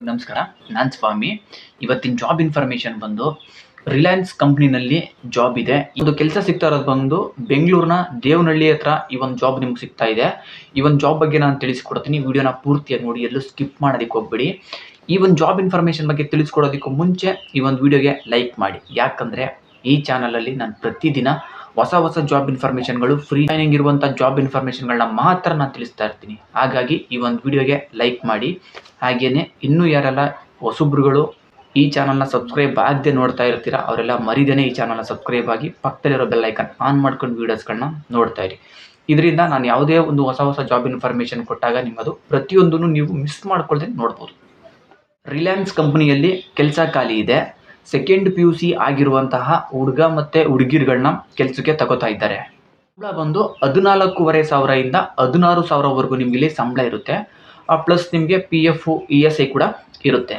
ನಮಸ್ಕಾರ, ನಾನು ಸ್ವಾಮಿ. ಇವತ್ತಿನ ಜಾಬ್ ಇನ್ಫಾರ್ಮೇಷನ್ ಬಂದು ರಿಲಯನ್ಸ್ ಕಂಪ್ನಿನಲ್ಲಿ ಜಾಬ್ ಇದೆ. ಒಂದು ಕೆಲಸ ಸಿಗ್ತಾ ಇರೋದು ಬಂದು ಬೆಂಗಳೂರಿನ ದೇವನಹಳ್ಳಿ ಹತ್ರ ಈ ಒಂದು ಜಾಬ್ ನಿಮ್ಗೆ ಸಿಗ್ತಾ ಇದೆ. ಈ ಒಂದು ಜಾಬ್ ಬಗ್ಗೆ ನಾನು ತಿಳಿಸ್ಕೊಡ್ತೀನಿ. ವಿಡಿಯೋನ ಪೂರ್ತಿಯಾಗಿ ನೋಡಿ, ಎಲ್ಲೂ ಸ್ಕಿಪ್ ಮಾಡೋದಕ್ಕೆ ಹೋಗ್ಬೇಡಿ. ಈ ಒಂದು ಜಾಬ್ ಇನ್ಫಾರ್ಮೇಷನ್ ಬಗ್ಗೆ ತಿಳಿಸ್ಕೊಡೋದಕ್ಕೂ ಮುಂಚೆ ಈ ಒಂದು ವಿಡಿಯೋಗೆ ಲೈಕ್ ಮಾಡಿ. ಯಾಕಂದರೆ ಈ ಚಾನಲಲ್ಲಿ ನಾನು ಪ್ರತಿದಿನ ಹೊಸ ಹೊಸ ಜಾಬ್ ಇನ್ಫಾರ್ಮೇಷನ್ಗಳು ಫ್ರೀ ಟ್ರೈನಿಂಗ್ ಇರುವಂಥ ಜಾಬ್ ಇನ್ಫಾರ್ಮೇಷನ್ಗಳನ್ನ ಮಾತ್ರ ನಾನು ತಿಳಿಸ್ತಾ ಇರ್ತೀನಿ. ಹಾಗಾಗಿ ಈ ಒಂದು ವಿಡಿಯೋಗೆ ಲೈಕ್ ಮಾಡಿ. ಹಾಗೆಯೇ ಇನ್ನೂ ಯಾರೆಲ್ಲ ಹೊಸಬ್ರುಗಳು ಈ ಚಾನಲ್ನ ಸಬ್ಸ್ಕ್ರೈಬ್ ಆಗದೆ ನೋಡ್ತಾ ಇರ್ತೀರಾ, ಅವರೆಲ್ಲ ಮರಿದೇನೆ ಈ ಚಾನಲ್ನ ಸಬ್ಸ್ಕ್ರೈಬ್ ಆಗಿ ಪಕ್ಕದಲ್ಲಿರೋ ಬೆಲ್ ಐಕನ್ ಆನ್ ಮಾಡ್ಕೊಂಡು ವೀಡಿಯೋಸ್ಗಳನ್ನ ನೋಡ್ತಾ ಇರಿ. ಇದರಿಂದ ನಾನು ಯಾವುದೇ ಒಂದು ಹೊಸ ಹೊಸ ಜಾಬ್ ಇನ್ಫಾರ್ಮೇಷನ್ ಕೊಟ್ಟಾಗ ನಿಮ್ಮದು ಪ್ರತಿಯೊಂದನ್ನು ನೀವು ಮಿಸ್ ಮಾಡ್ಕೊಳ್ದೆ ನೋಡ್ಬೋದು. ರಿಲಯನ್ಸ್ ಕಂಪನಿಯಲ್ಲಿ ಕೆಲಸ ಖಾಲಿ ಇದೆ. ಸೆಕೆಂಡ್ ಪಿ ಯು ಸಿ ಆಗಿರುವಂತಹ ಹುಡುಗ ಮತ್ತು ಹುಡುಗಿರುಗಳನ್ನ ಕೆಲಸಕ್ಕೆ ತಗೋತಾ ಇದ್ದಾರೆ. ಸಂಬಳ ಬಂದು ಹದಿನಾಲ್ಕೂವರೆ ಸಾವಿರದಿಂದ ಹದಿನಾರು ಸಾವಿರವರೆಗೂ ನಿಮಗೆ ಇಲ್ಲಿ ಸಂಬಳ ಇರುತ್ತೆ. ಪ್ಲಸ್ ನಿಮಗೆ P F E S I ಕೂಡ ಇರುತ್ತೆ.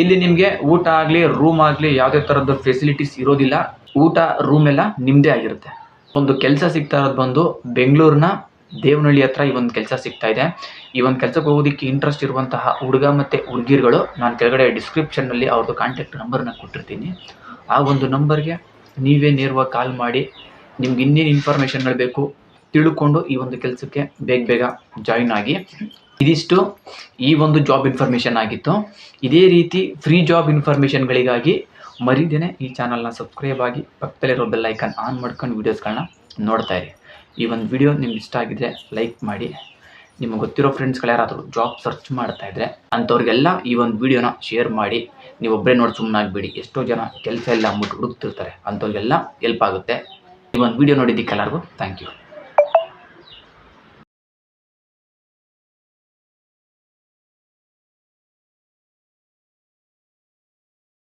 ಇಲ್ಲಿ ನಿಮಗೆ ಊಟ ಆಗಲಿ ರೂಮ್ ಆಗಲಿ ಯಾವುದೇ ಥರದ್ದು ಫೆಸಿಲಿಟೀಸ್ ಇರೋದಿಲ್ಲ. ಊಟ ರೂಮ್ ಎಲ್ಲ ನಿಮ್ಮದೇ ಆಗಿರುತ್ತೆ. ಒಂದು ಕೆಲಸ ಸಿಗ್ತಾ ಇರೋದು ಬಂದು ಬೆಂಗಳೂರಿನ ದೇವನಹಳ್ಳಿ ಹತ್ರ ಈ ಒಂದು ಕೆಲಸ ಸಿಗ್ತಾ ಇದೆ. ಈ ಒಂದು ಕೆಲಸಕ್ಕೆ ಹೋಗೋದಕ್ಕೆ ಇಂಟ್ರೆಸ್ಟ್ ಇರುವಂತಹ ಹುಡುಗ ಮತ್ತು ಹುಡುಗಿರುಗಳು ನಾನು ಕೆಳಗಡೆ ಡಿಸ್ಕ್ರಿಪ್ಷನ್ನಲ್ಲಿ ಅವ್ರದ್ದು ಕಾಂಟ್ಯಾಕ್ಟ್ ನಂಬರ್ನ ಕೊಟ್ಟಿರ್ತೀನಿ. ಆ ಒಂದು ನಂಬರ್ಗೆ ನೀವೇ ನೇರವಾಗಿ ಕಾಲ್ ಮಾಡಿ, ನಿಮ್ಗೆ ಇನ್ನೇನು ಇನ್ಫಾರ್ಮೇಷನ್ಗಳು ಬೇಕು ತಿಳ್ಕೊಂಡು ಈ ಒಂದು ಕೆಲಸಕ್ಕೆ ಬೇಗ ಬೇಗ ಜಾಯಿನ್ ಆಗಿ. ಇದಿಷ್ಟು ಈ ಒಂದು ಜಾಬ್ ಇನ್ಫಾರ್ಮೇಷನ್ ಆಗಿತ್ತು. ಇದೇ ರೀತಿ ಫ್ರೀ ಜಾಬ್ ಇನ್ಫಾರ್ಮೇಷನ್ಗಳಿಗಾಗಿ ಮರಿದೇನೆ ಈ ಚಾನಲ್ನ ಸಬ್ಸ್ಕ್ರೈಬ್ ಆಗಿ ಪಕ್ಕದಲ್ಲಿರೋ ಬೆಲ್ ಐಕಾನ್ ಆನ್ ಮಾಡ್ಕೊಂಡು ವೀಡಿಯೋಸ್ಗಳನ್ನ ನೋಡ್ತಾ ಇರಿ. ಈ ಒಂದು ವಿಡಿಯೋ ನಿಮ್ಗೆ ಇಷ್ಟ ಆಗಿದ್ರೆ ಲೈಕ್ ಮಾಡಿ. ನಿಮಗೆ ಗೊತ್ತಿರೋ ಫ್ರೆಂಡ್ಸ್ಗಳು ಯಾರಾದರೂ ಜಾಬ್ ಸರ್ಚ್ ಮಾಡ್ತಾ ಇದ್ರೆ ಅಂಥವ್ರಿಗೆಲ್ಲ ಈ ಒಂದು ವಿಡಿಯೋನ ಶೇರ್ ಮಾಡಿ. ನೀವು ಒಬ್ಬರೇ ನೋಡಿ ಸುಮ್ಮನಾಗಬೇಡಿ ಎಷ್ಟೋ ಜನ ಕೆಲಸ ಎಲ್ಲ ಅಂದ್ಬಿಟ್ಟು ಹುಡುಕ್ತಿರ್ತಾರೆ ಅಂಥವ್ರಿಗೆಲ್ಲ ಹೆಲ್ಪ್ ಆಗುತ್ತೆ. ಈ ಒಂದು ವಿಡಿಯೋ ನೋಡಿದ್ದಕ್ಕೆ ಎಲ್ಲರಿಗೂ ಥ್ಯಾಂಕ್ ಯು